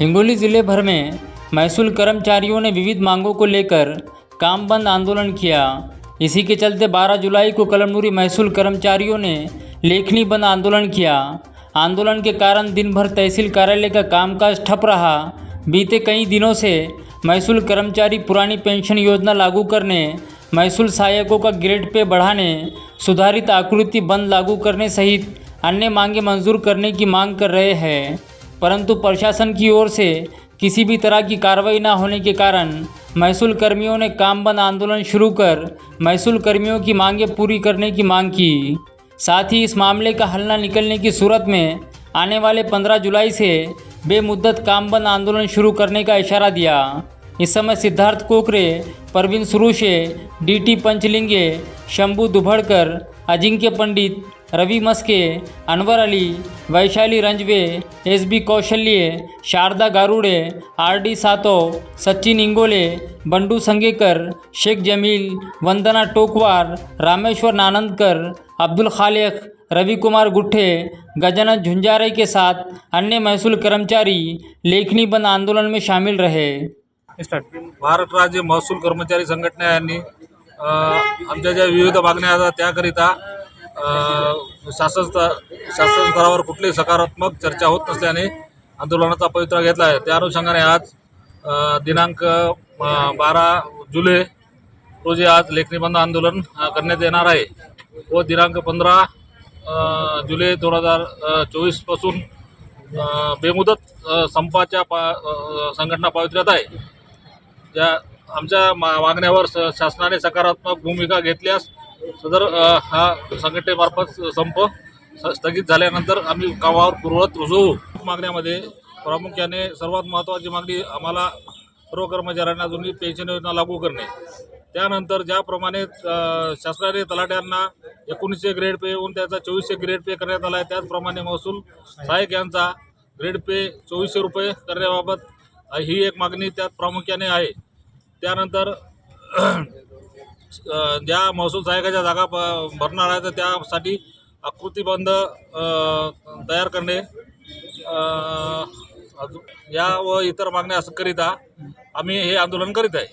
हिंगोली ज़िले भर में महसूल कर्मचारियों ने विविध मांगों को लेकर काम बंद आंदोलन किया। इसी के चलते 12 जुलाई को कलमनूरी महसूल कर्मचारियों ने लेखनी बंद आंदोलन किया। आंदोलन के कारण दिन भर तहसील कार्यालय का कामकाज ठप रहा। बीते कई दिनों से महसूल कर्मचारी पुरानी पेंशन योजना लागू करने, महसूल सहायकों का ग्रेड पे बढ़ाने, सुधारित आकृति बंद लागू करने सहित अन्य मांगे मंजूर करने की मांग कर रहे हैं। परंतु प्रशासन की ओर से किसी भी तरह की कार्रवाई न होने के कारण महसूल कर्मियों ने काम बंद आंदोलन शुरू कर महसूल कर्मियों की मांगें पूरी करने की मांग की। साथ ही इस मामले का हल न निकलने की सूरत में आने वाले 15 जुलाई से बेमुद्दत काम बंद आंदोलन शुरू करने का इशारा दिया। इस समय Siddharth Kokare, Parveen Surushe D T Panchlinge, Shambhu Dubhadkar, Ajinkya Pandit Ravi Maske Anwar Ali Vaishali Ranjve S B Kaushalye Sharda Garude R D सातो सचिन इंगोले बंडू संगेकर शेख जमील वंदना टोकवार रामेश्वर नानंदकर अब्दुल खालिक रवि कुमार गुट्ठे गजानन झुंझारे के साथ अन्य महसूल कर्मचारी लेखनी बंद आंदोलन में शामिल रहे। भारत राज्य महसूल कर्मचारी संघटना अ, आमच्या ज्या विविध मागण्या आहेत त्याकरिता शासन स्त- शासन स्तरावर कुठली सकारात्मक चर्चा होत नसल्याने आंदोलनाचा पवित्रा घेतला आहे. त्या अनुषंगाने आज दिनांक बारा जुलै रोजी आज लेखणी बंद आंदोलन करण्यात येणार आहे. व दिनांक पंधरा जुलै दोन हजार चोवीसपासून बेमुदत संपाच्या पा संघटना पावित्र्यात आहे. ज्या आमच्या मा मागण्यावर स शासनाने सकारात्मक भूमिका घेतल्यास सदर हा संघटनेमार्फत संप स्थगित झाल्यानंतर आम्ही कामावर पूर्वत रुजवू मागण्यामध्ये प्रामुख्याने सर्वात महत्त्वाची मागणी आम्हाला सर्व कर्मचाऱ्यांना जुनी पेन्शन योजना लागू करणे. त्यानंतर ज्याप्रमाणे शासनाने तलाट्यांना एकोणीसशे ग्रेड पे येऊन त्याचा चोवीसशे ग्रेड पे करण्यात आला आहे त्याचप्रमाणे महसूल सहाय्यक यांचा ग्रेड पे चोवीसशे रुपये करण्याबाबत ही एक मागणी त्यात प्रामुख्याने आहे. त्यानंतर ज्या महसूल सहायकाच्या जागा प- भरणार आहे तर त्यासाठी आकृतीबंध तयार करणे अजून या व इतर मागण्या करिता आम्ही हे आंदोलन करीत आहे.